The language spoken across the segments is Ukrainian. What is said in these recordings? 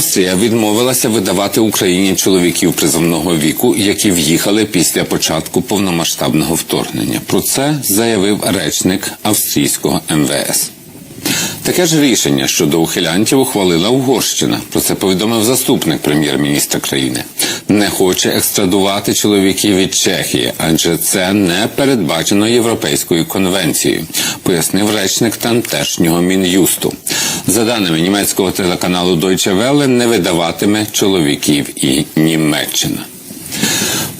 Австрія відмовилася видавати Україні чоловіків призовного віку, які в'їхали після початку повномасштабного вторгнення. Про це заявив речник австрійського МВС. Таке ж рішення щодо ухилянтів ухвалила Угорщина. Про це повідомив заступник прем'єр-міністра країни. Не хоче екстрадувати чоловіків від Чехії, адже це не передбачено європейською конвенцією, пояснив речник тамтешнього мін'юсту. За даними німецького телеканалу Deutsche Welle, не видаватиме чоловіків і Німеччина.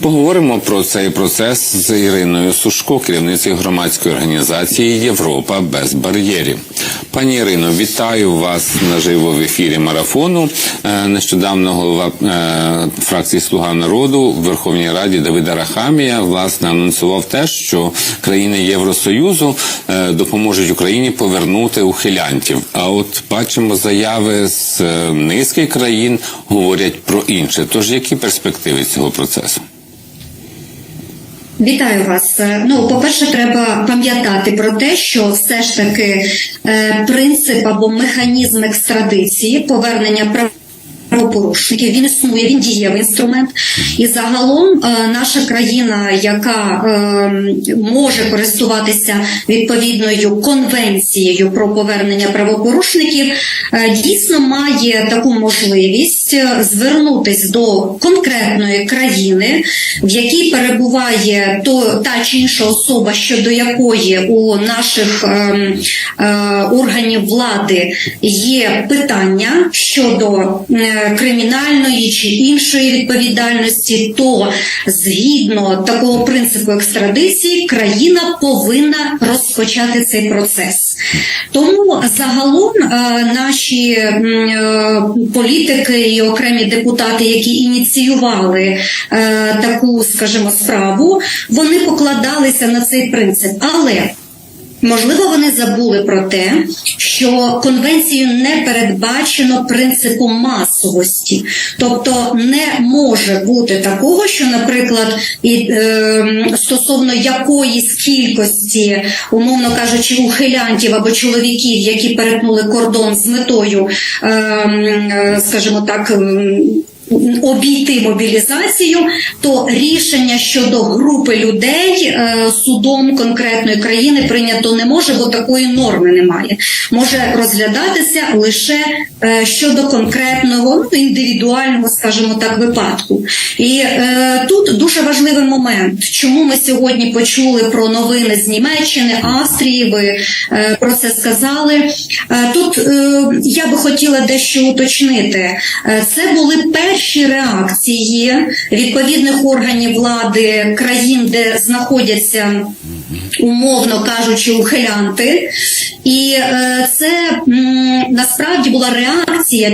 Поговоримо про цей процес з Іриною Сушко, керівницею громадської організації Європа без бар'єрів. Пані Ірино, вітаю вас наживо в ефірі марафону. Е, Нещодавно голова е, фракції Слуга народу в Верховній Раді Давид Арахамія власне анонсував те, що країни Євросоюзу е, допоможуть Україні повернути ухилянтів. А от бачимо заяви з низки країн говорять про інше. Тож які перспективи цього процесу? Вітаю вас. Е, Ну, по-перше, треба пам'ятати про те, що все ж таки е, принцип або механізм екстрадиції, повернення прав. Правопорушників він існує, він дієвий інструмент, і загалом е, наша країна, яка е, може користуватися відповідною конвенцією про повернення правопорушників, е, дійсно має таку можливість звернутись до конкретної країни, в якій перебуває то та чи інша особа, щодо якої у наших е, е, органів влади є питання щодо кримінальної чи іншої відповідальності, то згідно такого принципу екстрадиції країна повинна розпочати цей процес. Тому загалом е, наші е, політики і окремі депутати, які ініціювали е, таку, скажімо, справу, вони покладалися на цей принцип. Але Можливо, вони забули про те, що конвенцією не передбачено принципу масовості, тобто не може бути такого, що, наприклад, і, е, стосовно якоїсь кількості, умовно кажучи, ухилянтів або чоловіків, які перетнули кордон з метою, е, е, скажімо так. Обійти мобілізацію, то рішення щодо групи людей е, судом конкретної країни прийнято не може, бо такої норми немає. Може розглядатися лише е, щодо конкретного ну, індивідуального, скажімо так, випадку. І е, тут дуже важливий момент, чому ми сьогодні почули про новини з Німеччини, Австрії. Ви е, про це сказали. Е, тут е, я би хотіла дещо уточнити. Е, це були перші реакції відповідних органів влади країн, де знаходяться умовно кажучи, ухилянти. І е, це м, насправді була реакція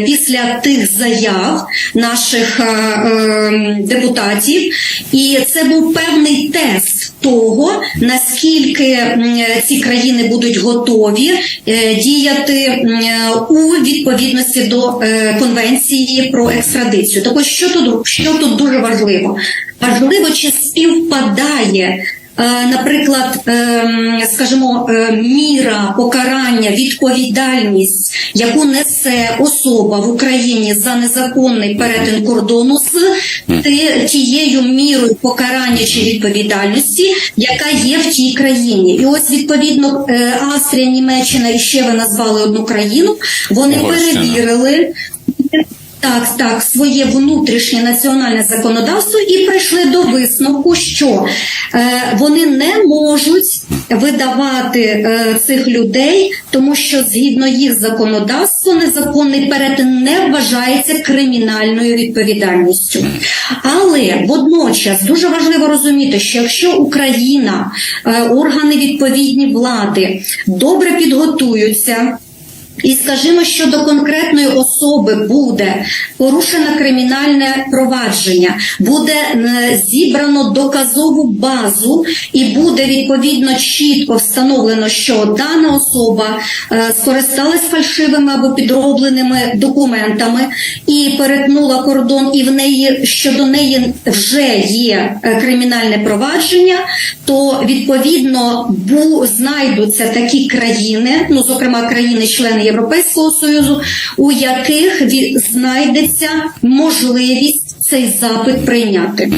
після тих заяв наших е, е, депутатів, і це був певний тест того, наскільки ці країни будуть готові е, діяти у відповідності до конвенції про екстрадицію. Ось що тут, що тут дуже важливо? Важливо, чи співпадає Наприклад, ем, скажімо, е, міра покарання, відповідальність, яку несе особа в Україні за незаконний перетин кордону з тією мірою покарання чи відповідальності, яка є в тій країні, і ось відповідно е, Австрія, Німеччина і ще ви назвали одну країну. Вони Угорщина. перевірили. Так, так, своє внутрішнє національне законодавство і прийшли до висновку, що е, вони не можуть видавати е, цих людей, тому що згідно їх законодавства незаконний перетин не вважається кримінальною відповідальністю. Але водночас дуже важливо розуміти, що якщо Україна, е, органи відповідні влади добре підготуються. І скажімо, що до конкретної особи буде порушено кримінальне провадження, буде зібрано доказову базу, і буде відповідно чітко встановлено, що дана особа е, скористалась фальшивими або підробленими документами і перетнула кордон, і в неї щодо неї вже є е, кримінальне провадження, то відповідно бу знайдуться такі країни, ну зокрема країни-члени Європейського союзу, у яких знайдеться можливість цей запит прийняти.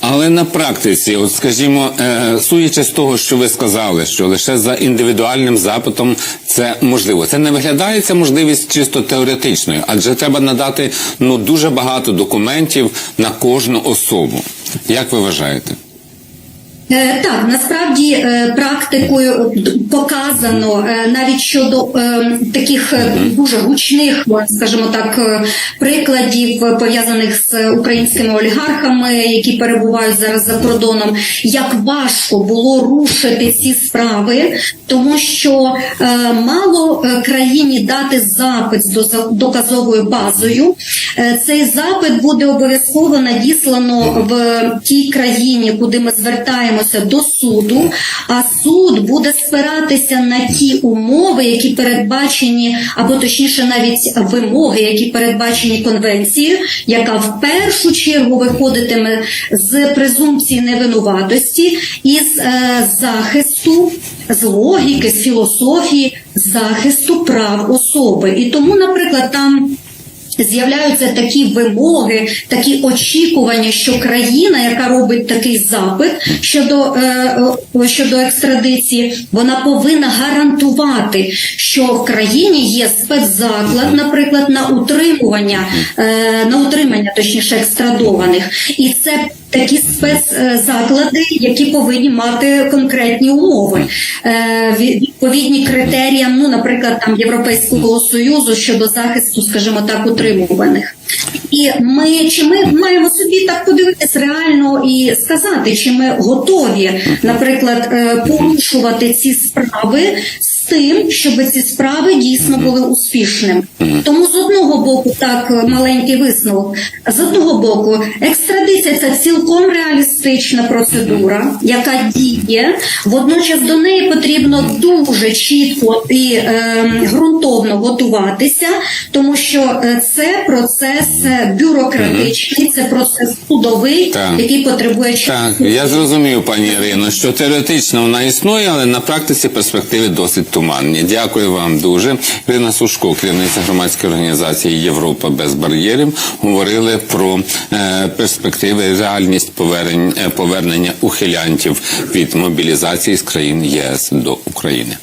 Але на практиці, от скажімо, е, суючи з того, що ви сказали, що лише за індивідуальним запитом це можливо. Це не виглядається можливість чисто теоретичною, адже треба надати ну дуже багато документів на кожну особу. Як ви вважаєте? Е, Так, насправді е, практикою показано е, навіть щодо таких дуже гучних, скажімо так, прикладів пов'язаних з українськими олігархами, які перебувають зараз за кордоном, як важко було рушити ці справи, тому що мало країні дати запит з доказовою базою. Цей запит буде обов'язково надіслано в тій країні, куди ми звертаємося до суду. А суд буде спиратися на ті умови, які передбачені, або точніше, навіть вимоги, які передбачені конвенцією, яка в першу чергу виходитиме з презумпції невинуватості і з е, захисту, з логіки, з філософії захисту прав особи. І тому, наприклад, там. З'являються такі вимоги, такі очікування, що країна, яка робить такий запит щодо, е, е, щодо екстрадиції, вона повинна гарантувати, що в країні є спецзаклад, наприклад, на утримування, е, на утримання, точніше, екстрадованих, і це такі спецзаклади, які повинні мати конкретні умови, е, відповідні критеріям, ну, наприклад, там Європейського союзу щодо захисту, скажімо так, утримуваних. І ми чи ми маємо собі так подивитись реально і сказати, чи ми готові, наприклад, е, порушувати ці справи з тим, щоб ці справи дійсно були успішними. Тому з одного боку, так маленький висновок. З одного боку, екстрадиція це цілком реалістична процедура, яка діє. Водночас до неї потрібно дуже чітко і е, ґрунтовно готуватися, тому що е, це процес е, бюрократичний, це процес судовий, Так. який потребує Так, я зрозумів, пані Ірино, що теоретично вона існує, але на практиці перспективи досить туманні. Дякую вам дуже. Ірина Сушко, керівниця громадської організації Європа без бар'єрів, говорили про е, перспективи, реальність повернень повернення ухилянтів від мобілізації з країн ЄС до України.